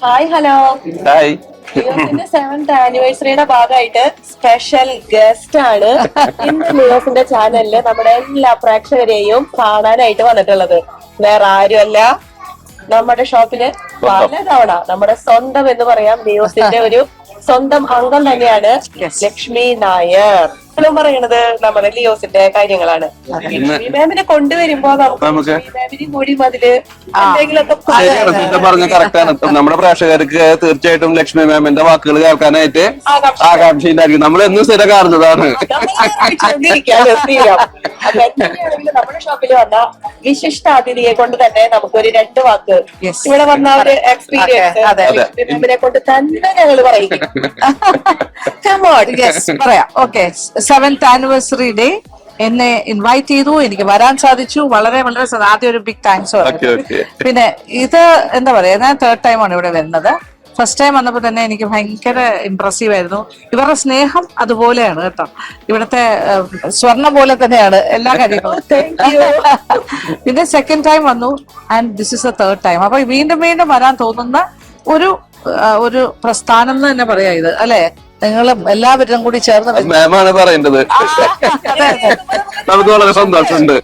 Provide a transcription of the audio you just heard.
Hi hello hi seventh ആനിവേഴ്സറിയുടെ ഭാഗമായിട്ട് special guest ആണ് ഇന്ന് ലിയോസിന്റെ ചാനലിൽ നമ്മുടെ എല്ലാ പ്രേക്ഷകരെയും കാണാനായിട്ട് വന്നിട്ടുള്ളത്. വേറെ ആരുമല്ല. നമ്മുടെ ഷോപ്പിൽ പലതവണ നമ്മുടെ സ്വന്തം എന്ന് പറയാം ലിയോസിന്റെ ഒരു സ്വന്തം അംഗം തന്നെയാണ് ലക്ഷ്മി നായർ. ഇപ്പോഴും പറയണത് നമ്മുടെ ലിയോസിന്റെ കാര്യങ്ങളാണ്. ലക്ഷ്മി മാമിനെ കൊണ്ടുവരുമ്പോ നമുക്ക് കൂടി അതിൽ എന്തെങ്കിലുമൊക്കെ പറഞ്ഞ നമ്മുടെ പ്രേക്ഷകർക്ക് തീർച്ചയായിട്ടും ലക്ഷ്മി മാമിന്റെ വാക്കുകൾ കേൾക്കാനായിട്ട് ആകാംക്ഷ. ആകാംക്ഷയുണ്ടായിരിക്കും. നമ്മൾ എന്നും സ്ഥിരം കാണുന്നതാണ്. നമ്മുടെ ഷോപ്പിൽ വന്ന വിശിഷ്ട അതിഥിയെ കൊണ്ട് തന്നെ നമുക്കൊരു രണ്ട് വാക്ക്. ഇവിടെ വന്ന ഒരു എക്സ്പീരിയൻസ് അതെ. കൊണ്ട് തന്നെ ഞങ്ങൾ പറയും പറയാം. ഓക്കെ സെവൻത് ആനിവേഴ്സറി ഡേ എന്നെ ഇൻവൈറ്റ് ചെയ്തു. എനിക്ക് വരാൻ സാധിച്ചു. വളരെ വളരെ ആദ്യം ഒരു ബിഗ് താങ്ക്സ് ഓക്കെ ഓക്കെ പിന്നെ ഇത് എന്താ പറയാ ഞാൻ തേർഡ് ടൈമാണ് ഇവിടെ വരുന്നത്. ഫസ്റ്റ് ടൈം വന്നപ്പോൾ തന്നെ എനിക്ക് ഭയങ്കര ഇമ്പ്രസീവ് ആയിരുന്നു. ഇവരുടെ സ്നേഹം അതുപോലെയാണ് കേട്ടോ. ഇവിടുത്തെ സ്വർണ പോലെ തന്നെയാണ് എല്ലാ കാര്യങ്ങളും. പിന്നെ സെക്കൻഡ് ടൈം വന്നു and this is a third time അപ്പൊ വീണ്ടും വീണ്ടും വരാൻ തോന്നുന്ന ഒരു ഒരു പ്രസ്ഥാനം എന്ന് തന്നെ പറയാ ഇത് അല്ലെ? നിങ്ങളും എല്ലാവരും കൂടി ചേർന്ന് മാമാണ് പറയേണ്ടത്. നമുക്ക് വളരെ സന്തോഷമുണ്ട്.